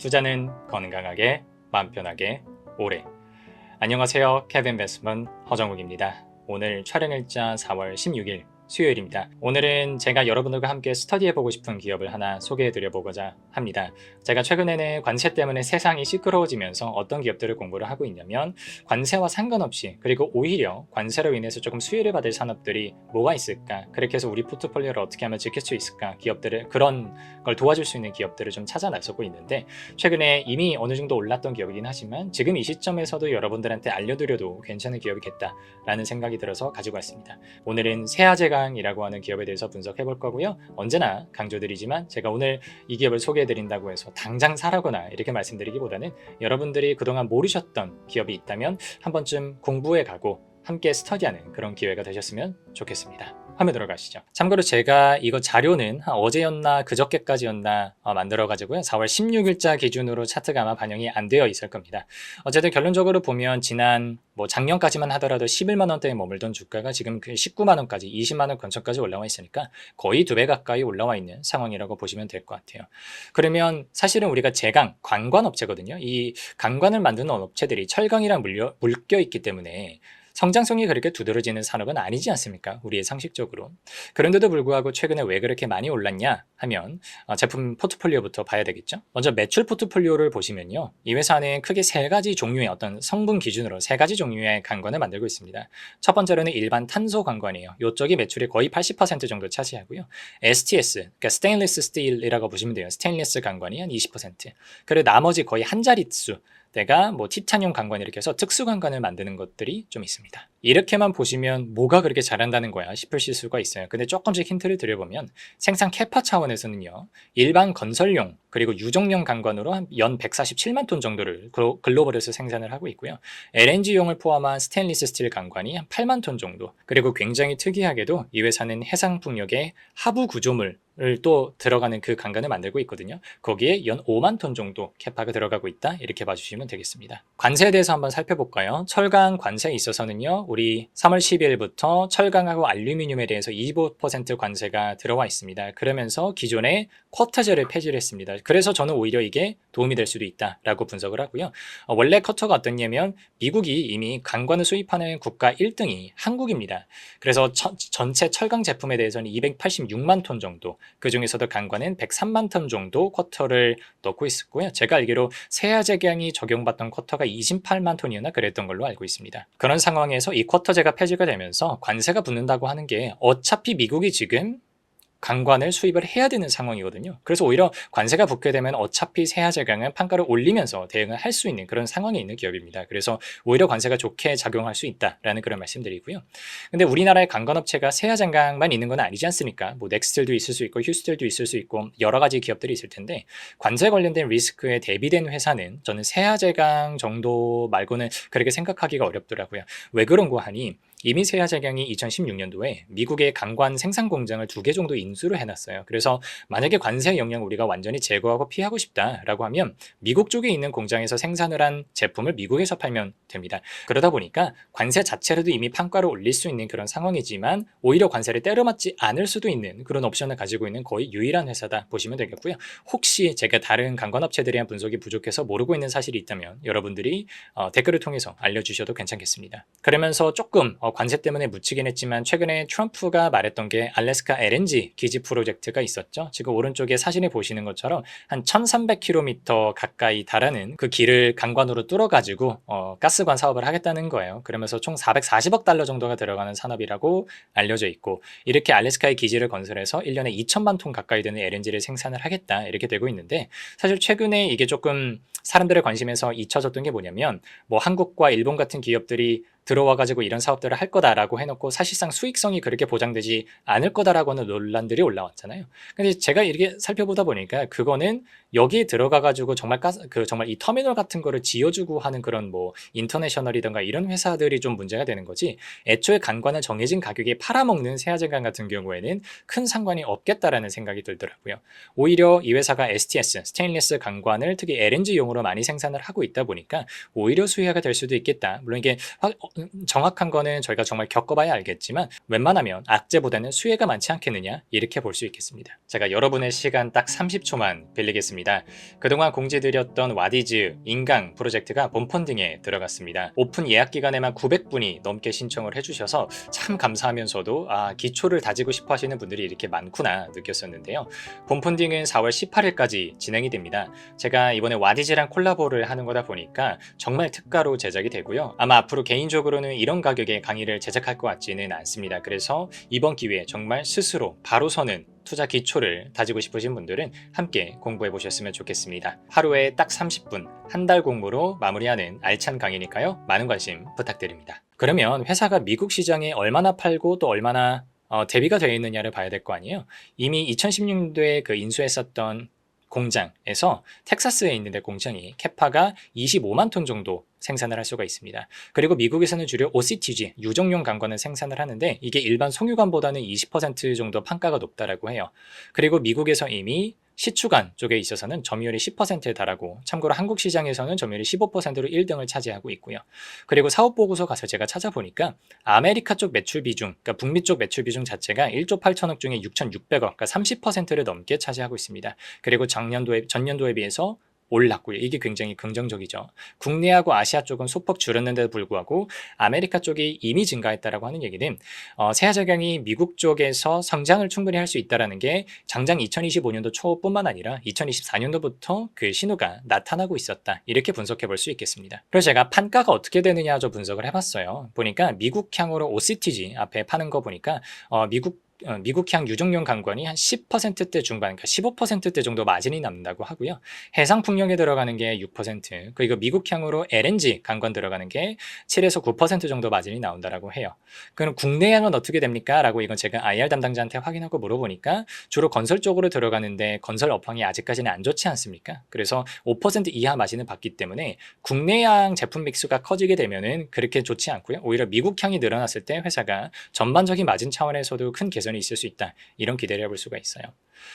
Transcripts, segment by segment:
투자는 건강하게, 마음 편하게, 오래. 안녕하세요. 케빈 베스먼 허정욱입니다. 오늘 촬영일자 4월 16일 수요일입니다. 오늘은 제가 여러분들과 함께 스터디해보고 싶은 기업을 하나 소개해드려보고자 합니다. 제가 최근에는 관세 때문에 세상이 시끄러워지면서 어떤 기업들을 공부를 하고 있냐면 관세와 상관없이 그리고 오히려 관세로 인해서 조금 수혜를 받을 산업들이 뭐가 있을까 그렇게 해서 우리 포트폴리오를 어떻게 하면 지킬 수 있을까 기업들을 그런 걸 도와줄 수 있는 기업들을 좀 찾아 나서고 있는데 최근에 이미 어느 정도 올랐던 기업이긴 하지만 지금 이 시점에서도 여러분들한테 알려드려도 괜찮은 기업이겠다라는 생각이 들어서 가지고 왔습니다. 오늘은 세아제 강이라고 하는 기업에 대해서 분석해 볼 거고요. 언제나 강조드리지만 제가 오늘 이 기업을 소개해 드린다고 해서 당장 사라거나 이렇게 말씀드리기보다는 여러분들이 그동안 모르셨던 기업이 있다면 한 번쯤 공부해 가고 함께 스터디하는 그런 기회가 되셨으면 좋겠습니다. 화면 들어가시죠. 참고로 제가 이거 자료는 한 어제였나 그저께까지였나 어, 만들어 가지고요. 4월 16일자 기준으로 차트가 아마 반영이 안 되어 있을 겁니다. 어쨌든 결론적으로 보면 지난 뭐 작년까지만 하더라도 11만 원대에 머물던 주가가 지금 그 19만 원까지 20만 원 근처까지 올라와 있으니까 거의 두 배 가까이 올라와 있는 상황이라고 보시면 될 것 같아요. 그러면 사실은 우리가 제강 관관 업체거든요. 이 강관을 만드는 업체들이 철강이랑 물려, 물껴 있기 때문에 성장성이 그렇게 두드러지는 산업은 아니지 않습니까? 우리의 상식적으로. 그런데도 불구하고 최근에 왜 그렇게 많이 올랐냐 하면 어, 제품 포트폴리오부터 봐야 되겠죠. 먼저 매출 포트폴리오를 보시면요. 이 회사는 크게 세 가지 종류의 어떤 성분 기준으로 세 가지 종류의 관관을 만들고 있습니다. 첫 번째로는 일반 탄소 관관이에요. 이쪽이 매출의 거의 80% 정도 차지하고요. STS, 그러니까 스테인리스 스틸이라고 보시면 돼요. 스테인리스 관관이 한 20%. 그리고 나머지 거의 한 자릿수 내가 뭐 티타늄 관관 이렇게 해서 특수 관관을 만드는 것들이 좀 있습니다. 이렇게만 보시면 뭐가 그렇게 잘한다는 거야 싶으실 수가 있어요. 근데 조금씩 힌트를 드려보면 생산 캐파 차원에서는요. 일반 건설용 그리고 유정용 관관으로 한 연 147만 톤 정도를 글로- 글로벌에서 생산을 하고 있고요. LNG용을 포함한 스테인리스 스틸 관관이 한 8만 톤 정도. 그리고 굉장히 특이하게도 이 회사는 해상 풍력의 하부 구조물 을또 들어가는 그 강간을 만들고 있거든요. 거기에 연 5만 톤 정도 캐파가 들어가고 있다. 이렇게 봐주시면 되겠습니다. 관세에 대해서 한번 살펴볼까요? 철강 관세에 있어서는요. 우리 3월 10일부터 철강하고 알루미늄에 대해서 25% 관세가 들어와 있습니다. 그러면서 기존의 쿼터제를 폐지를 했습니다. 그래서 저는 오히려 이게 도움이 될 수도 있다라고 분석을 하고요. 어, 원래 쿼터가 어떻냐면 미국이 이미 강관을 수입하는 국가 1등이 한국입니다. 그래서 처- 전체 철강 제품에 대해서는 286만 톤 정도, 그 중에서도 강관은 103만 톤 정도 쿼터를 넣고 있었고요. 제가 알기로 세아제강이 적용받던 쿼터가 28만 톤이었나 그랬던 걸로 알고 있습니다. 그런 상황에서 이 쿼터제가 폐지가 되면서 관세가 붙는다고 하는 게 어차피 미국이 지금 강관을 수입을 해야 되는 상황이거든요. 그래서 오히려 관세가 붙게 되면 어차피 세아제강은 판가를 올리면서 대응을 할 수 있는 그런 상황에 있는 기업입니다. 그래서 오히려 관세가 좋게 작용할 수 있다라는 그런 말씀드리고요. 근데 우리나라의 강관업체가 세아제강만 있는 건 아니지 않습니까? 뭐 넥스틀도 있을 수 있고 휴스텔도 있을 수 있고 여러 가지 기업들이 있을 텐데 관세 관련된 리스크에 대비된 회사는 저는 세아제강 정도 말고는 그렇게 생각하기가 어렵더라고요. 왜 그런고 하니 이미 세아제강이 2016년도에 미국의 강관 생산 공장을 두 개 정도 인수를 해놨어요. 그래서 만약에 관세 영향 우리가 완전히 제거하고 피하고 싶다라고 하면 미국 쪽에 있는 공장에서 생산을 한 제품을 미국에서 팔면 됩니다. 그러다 보니까 관세 자체로도 이미 판가를 올릴 수 있는 그런 상황이지만 오히려 관세를 때려 맞지 않을 수도 있는 그런 옵션을 가지고 있는 거의 유일한 회사다 보시면 되겠고요. 혹시 제가 다른 강관업체들에 대한 분석이 부족해서 모르고 있는 사실이 있다면 여러분들이 어, 댓글을 통해서 알려주셔도 괜찮겠습니다. 그러면서 조금 어, 관세 때문에 묻히긴 했지만 최근에 트럼프가 말했던 게 알래스카 LNG 기지 프로젝트가 있었죠. 지금 오른쪽에 사진에 보시는 것처럼 한 1300km 가까이 달하는 그 길을 강관으로 뚫어가지고 어, 가스관 사업을 하겠다는 거예요. 그러면서 총 440억 달러 정도가 들어가는 산업이라고 알려져 있고 이렇게 알래스카의 기지를 건설해서 1년에 2천만 톤 가까이 되는 LNG를 생산을 하겠다 이렇게 되고 있는데 사실 최근에 이게 조금 사람들의 관심에서 잊혀졌던 게 뭐냐면 뭐 한국과 일본 같은 기업들이 들어와가지고 이런 사업들을 할 거다라고 해놓고 사실상 수익성이 그렇게 보장되지 않을 거다라고 하는 논란들이 올라왔잖아요. 근데 제가 이렇게 살펴보다 보니까 그거는 여기에 들어가가지고 정말 가스, 그 정말 이 터미널 같은 거를 지어주고 하는 그런 뭐 인터내셔널이던가 이런 회사들이 좀 문제가 되는 거지 애초에 간관을 정해진 가격에 팔아먹는 세아제강 같은 경우에는 큰 상관이 없겠다라는 생각이 들더라고요. 오히려 이 회사가 STS, 스테인리스 강관을 특히 LNG용으로 많이 생산을 하고 있다 보니까 오히려 수혜가 될 수도 있겠다. 물론 이게 확- 정확한 거는 저희가 정말 겪어봐야 알겠지만 웬만하면 악재보다는 수혜가 많지 않겠느냐 이렇게 볼 수 있겠습니다. 제가 여러분의 시간 딱 30초만 빌리겠습니다. 그동안 공지드렸던 와디즈 인강 프로젝트가 본펀딩에 들어갔습니다. 오픈 예약 기간에만 900분이 넘게 신청을 해주셔서 참 감사하면서도 아 기초를 다지고 싶어 하시는 분들이 이렇게 많구나 느꼈었는데요. 본펀딩은 4월 18일까지 진행이 됩니다. 제가 이번에 와디즈랑 콜라보를 하는 거다 보니까 정말 특가로 제작이 되고요. 아마 앞으로 개인적으로는 이런 가격에 강의를 제작할 것 같지는 않습니다. 그래서 이번 기회에 정말 스스로 바로 서는 투자 기초를 다지고 싶으신 분들은 함께 공부해 보셨으면 좋겠습니다. 하루에 딱 30분, 한 달 공부로 마무리하는 알찬 강의니까요. 많은 관심 부탁드립니다. 그러면 회사가 미국 시장에 얼마나 팔고 또 얼마나 어, 대비가 되어 있느냐를 봐야 될 거 아니에요. 이미 2016년도에 그 인수했었던 공장에서 텍사스에 있는 데 공장이 캐파가 25만 톤 정도 생산을 할 수가 있습니다. 그리고 미국에서는 주로 OCTG 유정용 강관을 생산을 하는데 이게 일반 송유관보다는 20% 정도 판가가 높다라고 해요. 그리고 미국에서 이미 시추관 쪽에 있어서는 점유율이 10%에 달하고 참고로 한국 시장에서는 점유율이 15%로 1등을 차지하고 있고요. 그리고 사업 보고서 가서 제가 찾아보니까 아메리카 쪽 매출 비중, 그러니까 북미 쪽 매출 비중 자체가 1조 8천억 중에 6,600억, 그러니까 30%를 넘게 차지하고 있습니다. 그리고 작년도에 전년도에 비해서 올랐고요. 이게 굉장히 긍정적이죠. 국내하고 아시아 쪽은 소폭 줄었는데도 불구하고 아메리카 쪽이 이미 증가했다라고 하는 얘기는 어, 세아제강이 미국 쪽에서 성장을 충분히 할 수 있다라는 게 장장 2025년도 초뿐만 아니라 2024년도부터 그 신호가 나타나고 있었다. 이렇게 분석해 볼 수 있겠습니다. 그래서 제가 판가가 어떻게 되느냐 저 분석을 해봤어요. 보니까 미국향으로 OCTG 앞에 파는 거 보니까 어, 미국 어, 미국향 유정용 강관이 한 10%대 중반, 그러니까 15%대 정도 마진이 남는다고 하고요. 해상 풍력에 들어가는 게 6%, 그리고 미국향으로 LNG 강관 들어가는 게 7에서 9% 정도 마진이 나온다라고 해요. 그럼 국내향은 어떻게 됩니까? 라고 이건 제가 IR 담당자한테 확인하고 물어보니까 주로 건설 쪽으로 들어가는데 건설 업황이 아직까지는 안 좋지 않습니까? 그래서 5% 이하 마진을 받기 때문에 국내향 제품 믹스가 커지게 되면은 그렇게 좋지 않고요. 오히려 미국향이 늘어났을 때 회사가 전반적인 마진 차원에서도 큰 개선 개선이 있을 수 있다. 이런 기대를 해볼 수가 있어요.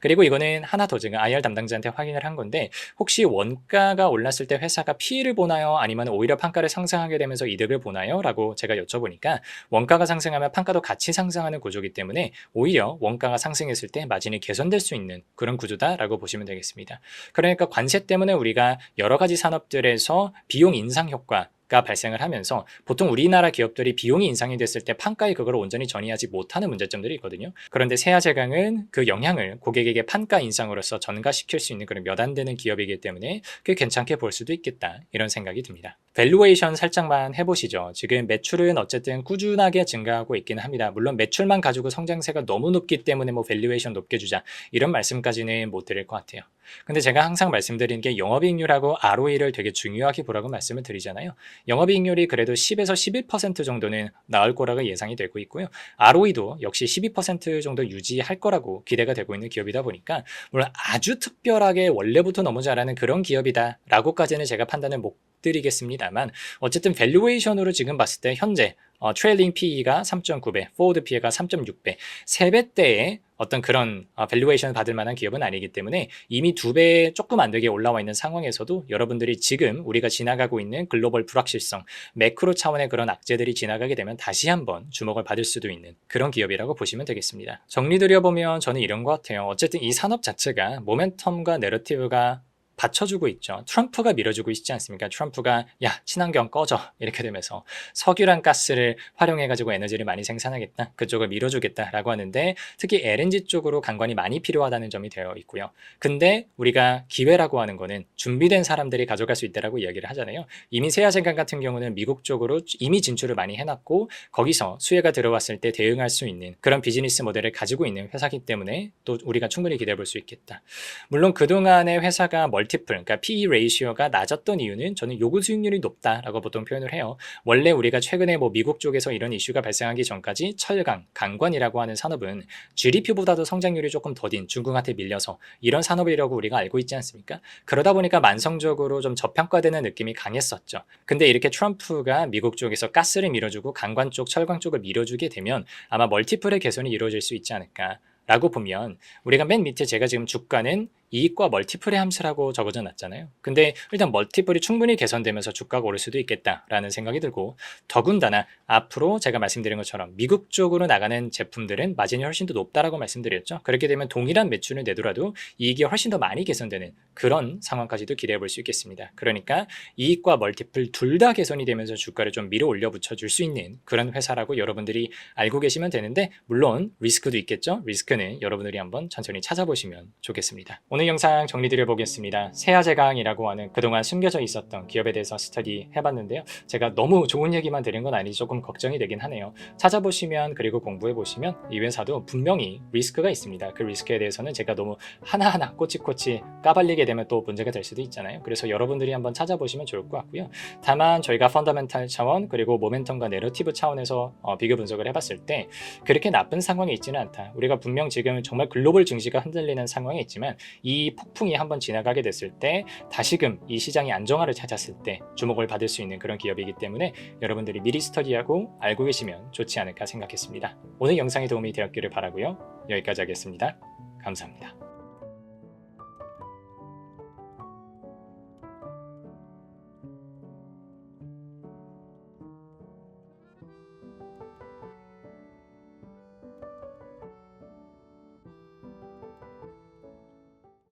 그리고 이거는 하나 더 제가 IR 담당자한테 확인을 한 건데 혹시 원가가 올랐을 때 회사가 피해를 보나요? 아니면 오히려 판가를 상승하게 되면서 이득을 보나요? 라고 제가 여쭤보니까 원가가 상승하면 판가도 같이 상승하는 구조이기 때문에 오히려 원가가 상승했을 때 마진이 개선될 수 있는 그런 구조다라고 보시면 되겠습니다. 그러니까 관세 때문에 우리가 여러 가지 산업들에서 비용 인상 효과 가 발생을 하면서 보통 우리나라 기업들이 비용이 인상이 됐을 때 판가에 그걸 온전히 전이하지 못하는 문제점들이 있거든요. 그런데 세아제강은 그 영향을 고객에게 판가 인상으로서 전가시킬 수 있는 그런 몇 안 되는 기업이기 때문에 꽤 괜찮게 볼 수도 있겠다 이런 생각이 듭니다. 밸류에이션 살짝만 해보시죠. 지금 매출은 어쨌든 꾸준하게 증가하고 있기는 합니다. 물론 매출만 가지고 성장세가 너무 높기 때문에 뭐 밸류에이션 높게 주자 이런 말씀까지는 못 드릴 것 같아요. 근데 제가 항상 말씀드리는 게 영업이익률하고 ROE를 되게 중요하게 보라고 말씀을 드리잖아요. 영업이익률이 그래도 10에서 11% 정도는 나올 거라고 예상이 되고 있고요. ROE도 역시 12% 정도 유지할 거라고 기대가 되고 있는 기업이다 보니까 물론 아주 특별하게 원래부터 너무 잘하는 그런 기업이다라고까지는 제가 판단을 못 드리겠습니다만 어쨌든 밸류에이션으로 지금 봤을 때 현재 어, 트레일링 PE가 3.9배, 포워드 PE가 3.6배, 3배대의 어떤 그런 어, 밸류에이션을 받을 만한 기업은 아니기 때문에 이미 두배 조금 안 되게 올라와 있는 상황에서도 여러분들이 지금 우리가 지나가고 있는 글로벌 불확실성, 매크로 차원의 그런 악재들이 지나가게 되면 다시 한번 주목을 받을 수도 있는 그런 기업이라고 보시면 되겠습니다. 정리드려보면 저는 이런 것 같아요. 어쨌든 이 산업 자체가 모멘텀과 내러티브가 받쳐주고 있죠. 트럼프가 밀어주고 있지 않습니까? 트럼프가 야 친환경 꺼져 이렇게 되면서 석유랑 가스를 활용해가지고 에너지를 많이 생산하겠다. 그쪽을 밀어주겠다라고 하는데 특히 LNG 쪽으로 강관이 많이 필요하다는 점이 되어 있고요. 근데 우리가 기회라고 하는 거는 준비된 사람들이 가져갈 수 있다라고 이야기를 하잖아요. 이미 세아생강 같은 경우는 미국 쪽으로 이미 진출을 많이 해놨고 거기서 수혜가 들어왔을 때 대응할 수 있는 그런 비즈니스 모델을 가지고 있는 회사기 때문에 또 우리가 충분히 기대해 볼 수 있겠다. 물론 그 동안의 회사가 멀 멀티플, 그러니까 PE 레이시오가 낮았던 이유는 저는 요구 수익률이 높다라고 보통 표현을 해요. 원래 우리가 최근에 뭐 미국 쪽에서 이런 이슈가 발생하기 전까지 철강, 강관이라고 하는 산업은 GDP보다도 성장률이 조금 더딘 중국한테 밀려서 이런 산업이라고 우리가 알고 있지 않습니까? 그러다 보니까 만성적으로 좀 저평가되는 느낌이 강했었죠. 근데 이렇게 트럼프가 미국 쪽에서 가스를 밀어주고 강관 쪽, 철강 쪽을 밀어주게 되면 아마 멀티플의 개선이 이루어질 수 있지 않을까. 라고 보면 우리가 맨 밑에 제가 지금 주가는 이익과 멀티플의 함수라고 적어져 놨잖아요. 근데 일단 멀티플이 충분히 개선되면서 주가가 오를 수도 있겠다라는 생각이 들고 더군다나 앞으로 제가 말씀드린 것처럼 미국 쪽으로 나가는 제품들은 마진이 훨씬 더 높다라고 말씀드렸죠. 그렇게 되면 동일한 매출을 내더라도 이익이 훨씬 더 많이 개선되는 그런 상황까지도 기대해 볼 수 있겠습니다. 그러니까 이익과 멀티플 둘 다 개선이 되면서 주가를 좀 밀어 올려 붙여 줄 수 있는 그런 회사라고 여러분들이 알고 계시면 되는데 물론 리스크도 있겠죠. 리스크는 여러분들이 한번 천천히 찾아보시면 좋겠습니다. 오늘 영상 정리드려 보겠습니다. 세아제강이라고 하는 그동안 숨겨져 있었던 기업에 대해서 스터디 해봤는데요. 제가 너무 좋은 얘기만 드린 건 아니지 조금 걱정이 되긴 하네요. 찾아보시면 그리고 공부해 보시면 이 회사도 분명히 리스크가 있습니다. 그 리스크에 대해서는 제가 너무 하나하나 꼬치꼬치 까발리게 되면 또 문제가 될 수도 있잖아요. 그래서 여러분들이 한번 찾아보시면 좋을 것 같고요. 다만 저희가 펀더멘탈 차원 그리고 모멘텀과 내러티브 차원에서 어, 비교 분석을 해봤을 때 그렇게 나쁜 상황이 있지는 않다. 우리가 분명 지금 정말 글로벌 증시가 흔들리는 상황이 있지만 이 폭풍이 한번 지나가게 됐을 때 다시금 이 시장이 안정화를 찾았을 때 주목을 받을 수 있는 그런 기업이기 때문에 여러분들이 미리 스터디하고 알고 계시면 좋지 않을까 생각했습니다. 오늘 영상이 도움이 되었기를 바라고요. 여기까지 하겠습니다. 감사합니다.